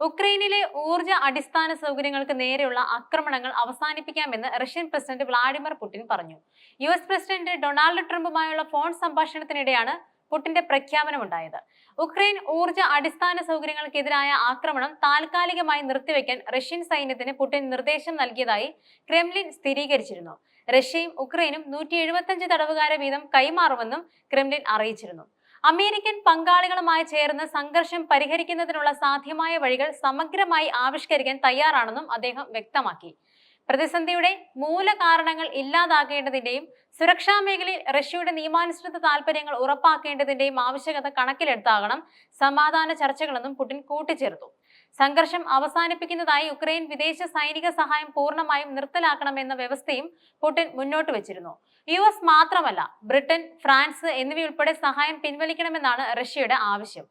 ഉക്രൈനിലെ ഊർജ അടിസ്ഥാന സൗകര്യങ്ങൾക്ക് നേരെയുള്ള ആക്രമണങ്ങൾ അവസാനിപ്പിക്കാമെന്ന് റഷ്യൻ പ്രസിഡന്റ് വ്ളാഡിമിർ പുടിൻ പറഞ്ഞു. യു എസ് പ്രസിഡന്റ് ഡൊണാൾഡ് ട്രംപുമായുള്ള ഫോൺ സംഭാഷണത്തിനിടെയാണ് പുടിന്റെ പ്രഖ്യാപനമുണ്ടായത്. ഉക്രൈൻ ഊർജ അടിസ്ഥാന സൗകര്യങ്ങൾക്കെതിരായ ആക്രമണം താൽക്കാലികമായി നിർത്തിവെക്കാൻ റഷ്യൻ സൈന്യത്തിന് പുടിൻ നിർദ്ദേശം നൽകിയതായി ക്രെംലിൻ സ്ഥിരീകരിച്ചിരുന്നു. റഷ്യയും ഉക്രൈനും നൂറ്റി തടവുകാരെ വീതം കൈമാറുമെന്നും ക്രെംലിൻ അറിയിച്ചിരുന്നു. അമേരിക്കൻ പങ്കാളികളുമായി ചേർന്ന് സംഘർഷം പരിഹരിക്കുന്നതിനുള്ള സാധ്യമായ വഴികൾ സമഗ്രമായി ആവിഷ്കരിക്കാൻ തയ്യാറാണെന്നും അദ്ദേഹം വ്യക്തമാക്കി. പ്രതിസന്ധിയുടെ മൂലകാരണങ്ങൾ ഇല്ലാതാക്കേണ്ടതിന്റെയും സുരക്ഷാ മേഖലയിൽ റഷ്യയുടെ നിയമാനുസൃത താൽപര്യങ്ങൾ ഉറപ്പാക്കേണ്ടതിന്റെയും ആവശ്യകത കണക്കിലെടുത്താകണം സമാധാന ചർച്ചകളെന്നും പുടിൻ കൂട്ടിച്ചേർത്തു. സംഘർഷം അവസാനിപ്പിക്കുന്നതായി ഉക്രൈൻ വിദേശ സൈനിക സഹായം പൂർണമായും നിർത്തലാക്കണമെന്ന വ്യവസ്ഥയും പുടിൻ മുന്നോട്ട് വെച്ചിരുന്നു. യു മാത്രമല്ല ബ്രിട്ടൻ ഫ്രാൻസ് എന്നിവയുൾപ്പെടെ സഹായം പിൻവലിക്കണമെന്നാണ് റഷ്യയുടെ ആവശ്യം.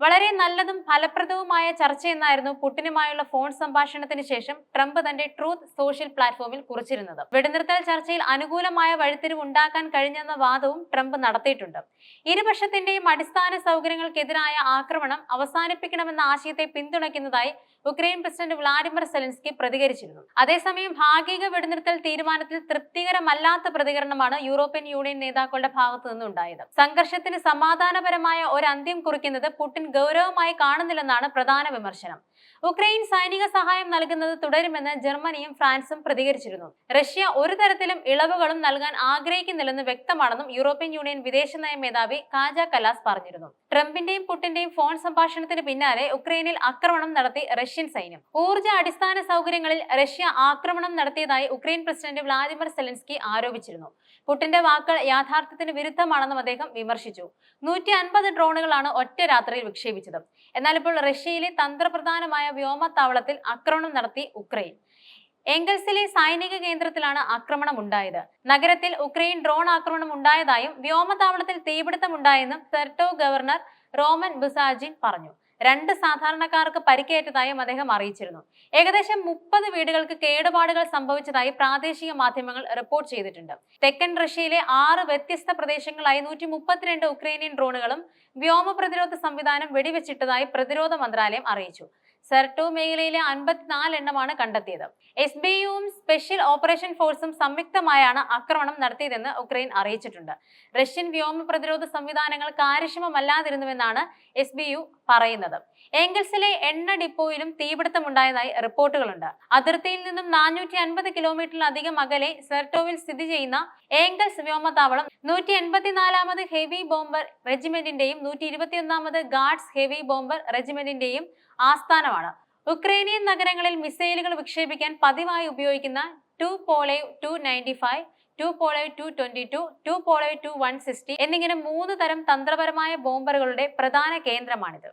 വളരെ നല്ലതും ഫലപ്രദവുമായ ചർച്ചയെന്നായിരുന്നു പുടിനുമായുള്ള ഫോൺ സംഭാഷണത്തിന് ശേഷം ട്രംപ് തന്റെ ട്രൂത്ത് സോഷ്യൽ പ്ലാറ്റ്ഫോമിൽ കുറിച്ചിരുന്നത്. വെടിനിർത്തൽ ചർച്ചയിൽ അനുകൂലമായ വഴിത്തിരിവ് ഉണ്ടാക്കാൻ കഴിഞ്ഞെന്ന വാദവും ട്രംപ് നടത്തിയിട്ടുണ്ട്. ഇരുപക്ഷത്തിന്റെയും അടിസ്ഥാന സൗകര്യങ്ങൾക്കെതിരായ ആക്രമണം അവസാനിപ്പിക്കണമെന്ന ആശയത്തെ പിന്തുണയ്ക്കുന്നതായി ഉക്രൈൻ പ്രസിഡന്റ് വ്ളാഡിമിർ സെലൻസ്കി പ്രതികരിച്ചിരുന്നു. അതേസമയം ഭാഗിക വെടിനിർത്തൽ തീരുമാനത്തിൽ തൃപ്തികരമല്ലാത്ത പ്രതികരണമാണ് യൂറോപ്യൻ യൂണിയൻ നേതാക്കളുടെ ഭാഗത്തു നിന്നുണ്ടായത്. സംഘർഷത്തിന് സമാധാനപരമായ ഒരു അന്ത്യം കുറിക്കുന്നത് പുടിൻ ഗൗരവമായി കാണുന്നില്ലെന്നാണ് പ്രധാന വിമർശനം. ഉക്രൈൻ സൈനിക സഹായം നൽകുന്നത് തുടരുമെന്ന് ജർമ്മനിയും ഫ്രാൻസും പ്രതികരിച്ചിരുന്നു. റഷ്യ ഒരു തരത്തിലും ഇളവുകളും നൽകാൻ ആഗ്രഹിക്കുന്നില്ലെന്ന് വ്യക്തമാണെന്നും യൂറോപ്യൻ യൂണിയൻ വിദേശനയ മേധാവി കാജ കലാസ് പറഞ്ഞിരുന്നു. ട്രംപിന്റെയും പുട്ടിന്റെയും ഫോൺ സംഭാഷണത്തിന് പിന്നാലെ ഉക്രൈനിൽ ആക്രമണം നടത്തി റഷ്യൻ സൈന്യം. ഊർജ അടിസ്ഥാന സൗകര്യങ്ങളിൽ റഷ്യ ആക്രമണം നടത്തിയതായി ഉക്രൈൻ പ്രസിഡന്റ് വ്ളാദിമിർ സെലൻസ്കി ആരോപിച്ചിരുന്നു. പുട്ടിന്റെ വാക്കുകൾ യാഥാർത്ഥ്യത്തിന് വിരുദ്ധമാണെന്നും അദ്ദേഹം വിമർശിച്ചു. നൂറ്റി അൻപത് ഡ്രോണുകളാണ് ഒറ്റ രാത്രിയിൽ വിക്ഷേപിച്ചത്. എന്നാൽ ഇപ്പോൾ റഷ്യയിലെ തന്ത്രപ്രധാനമായ വ്യോമത്താവളത്തിൽ ആക്രമണം നടത്തി ഉക്രൈൻ. എംഗൽസിലെ സൈനിക കേന്ദ്രത്തിലാണ് ആക്രമണം ഉണ്ടായത്. നഗരത്തിൽ ഉക്രൈൻ ഡ്രോൺ ആക്രമണം ഉണ്ടായതായും വ്യോമത്താവളത്തിൽ തീപിടുത്തമുണ്ടായെന്നും സെർട്ടോ ഗവർണർ റോമൻ ബുസാജിൻ പറഞ്ഞു. രണ്ട് സാധാരണക്കാർക്ക് പരിക്കേറ്റതായും അദ്ദേഹം അറിയിച്ചിരുന്നു. ഏകദേശം മുപ്പത് വീടുകൾക്ക് കേടുപാടുകൾ സംഭവിച്ചതായി പ്രാദേശിക മാധ്യമങ്ങൾ റിപ്പോർട്ട് ചെയ്തിട്ടുണ്ട്. തെക്കൻ റഷ്യയിലെ ആറ് വ്യത്യസ്ത പ്രദേശങ്ങളായി നൂറ്റി മുപ്പത്തിരണ്ട് ഉക്രൈനിയൻ ഡ്രോണുകളും വ്യോമ പ്രതിരോധ സംവിധാനം വെടിവെച്ചിട്ടതായി പ്രതിരോധ മന്ത്രാലയം അറിയിച്ചു. സെർട്ടു മേഖലയിലെ അൻപത്തിനാല് എണ്ണമാണ് കണ്ടെത്തിയത്. എസ് ബി യുവും സ്പെഷ്യൽ ഓപ്പറേഷൻ ഫോഴ്സും സംയുക്തമായാണ് ആക്രമണം നടത്തിയതെന്ന് ഉക്രൈൻ അറിയിച്ചിട്ടുണ്ട്. റഷ്യൻ വ്യോമ പ്രതിരോധ സംവിധാനങ്ങൾ കാര്യക്ഷമമല്ലാതിരുന്നുവെന്നാണ് എസ് ബി യു പറയുന്നത്. ഏംഗൽസിലെ എണ്ണ ഡിപ്പോയിലും തീപിടുത്തമുണ്ടായതായി റിപ്പോർട്ടുകളുണ്ട്. അതിർത്തിയിൽ നിന്നും നാനൂറ്റി അൻപത് കിലോമീറ്ററിലധികം അകലെ സെർട്ടോവിൽ സ്ഥിതി ചെയ്യുന്ന ഏംഗൽസ് വ്യോമതാവളം നൂറ്റി എൺപത്തിനാലാമത് ഹെവി ബോംബർ റെജിമെന്റിന്റെയും നൂറ്റി ഇരുപത്തിയൊന്നാമത് ഗാർഡ്സ് ഹെവി ബോംബർ റെജിമെന്റിന്റെയും ആസ്ഥാനമാണ്. ഉക്രൈനിയൻ നഗരങ്ങളിൽ മിസൈലുകൾ വിക്ഷേപിക്കാൻ പതിവായി ഉപയോഗിക്കുന്ന Tupolev Tu ninety five Tupolev Tu twenty two Tupolev Tu one sixty എന്നിങ്ങനെ മൂന്ന് തരം തന്ത്രപരമായ ബോംബറുകളുടെ പ്രധാന കേന്ദ്രമാണിത്.